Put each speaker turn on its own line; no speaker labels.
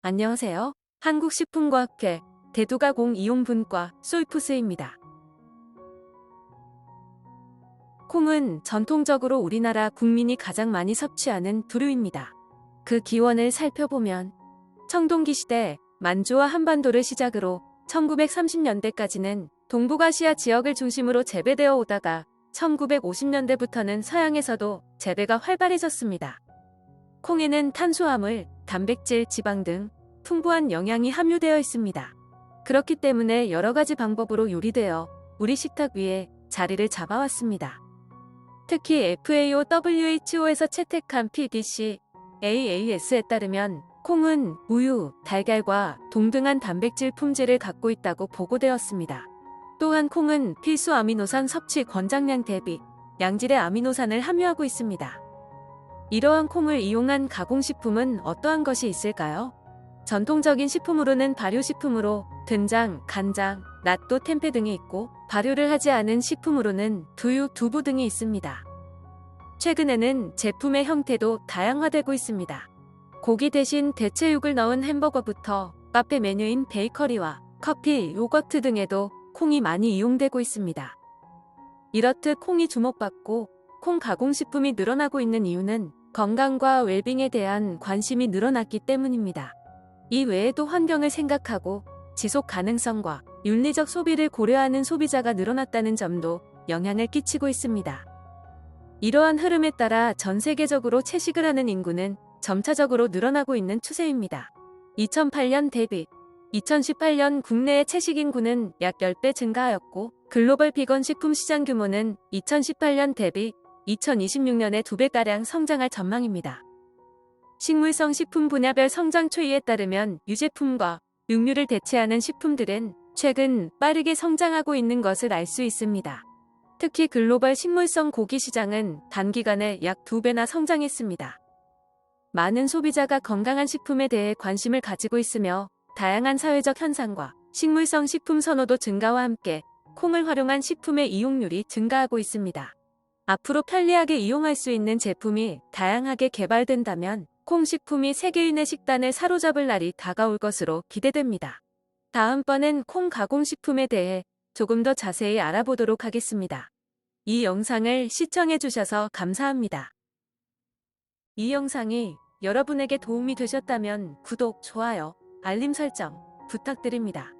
안녕하세요. 한국식품과학회 대두가공 이용분과 솔푸스입니다. 콩은 전통적으로 우리나라 국민이 가장 많이 섭취하는 두류입니다. 그 기원을 살펴보면 청동기 시대 만주와 한반도를 시작으로 1930년대까지는 동북아시아 지역을 중심으로 재배되어 오다가 1950년대부터는 서양에서도 재배가 활발해졌습니다. 콩에는 탄수화물, 단백질, 지방 등 풍부한 영양이 함유되어 있습니다. 그렇기 때문에 여러 가지 방법으로 요리되어 우리 식탁 위에 자리를 잡아왔습니다. 특히 FAO WHO에서 채택한 PDC AAS에 따르면 콩은 우유, 달걀과 동등한 단백질 품질을 갖고 있다고 보고되었습니다. 또한 콩은 필수 아미노산 섭취 권장량 대비 양질의 아미노산을 함유하고 있습니다. 이러한 콩을 이용한 가공식품은 어떠한 것이 있을까요? 전통적인 식품으로는 발효식품으로 된장, 간장, 낫또 템페 등이 있고 발효를 하지 않은 식품으로는 두유, 두부 등이 있습니다. 최근에는 제품의 형태도 다양화되고 있습니다. 고기 대신 대체육을 넣은 햄버거부터 카페 메뉴인 베이커리와 커피, 요거트 등에도 콩이 많이 이용되고 있습니다. 이렇듯 콩이 주목받고 콩 가공식품이 늘어나고 있는 이유는 건강과 웰빙에 대한 관심이 늘어났기 때문입니다. 이 외에도 환경을 생각하고 지속 가능성과 윤리적 소비를 고려하는 소비자가 늘어났다는 점도 영향을 끼치고 있습니다. 이러한 흐름에 따라 전 세계적으로 채식을 하는 인구는 점차적으로 늘어나고 있는 추세입니다. 2008년 대비 2018년 국내의 채식 인구는 약 10배 증가하였고 글로벌 비건 식품 시장 규모는 2018년 대비 2026년에 2배가량 성장할 전망입니다. 식물성 식품 분야별 성장 추이에 따르면 유제품과 육류를 대체하는 식품들은 최근 빠르게 성장하고 있는 것을 알 수 있습니다. 특히 글로벌 식물성 고기 시장은 단기간에 약 2배나 성장했습니다. 많은 소비자가 건강한 식품에 대해 관심을 가지고 있으며 다양한 사회적 현상과 식물성 식품 선호도 증가와 함께 콩을 활용한 식품의 이용률이 증가하고 있습니다. 앞으로 편리하게 이용할 수 있는 제품이 다양하게 개발된다면 콩 식품이 세계인의 식단을 사로잡을 날이 다가올 것으로 기대됩니다. 다음번엔 콩 가공식품에 대해 조금 더 자세히 알아보도록 하겠습니다. 이 영상을 시청해주셔서 감사합니다. 이 영상이 여러분에게 도움이 되셨다면 구독, 좋아요, 알림 설정 부탁드립니다.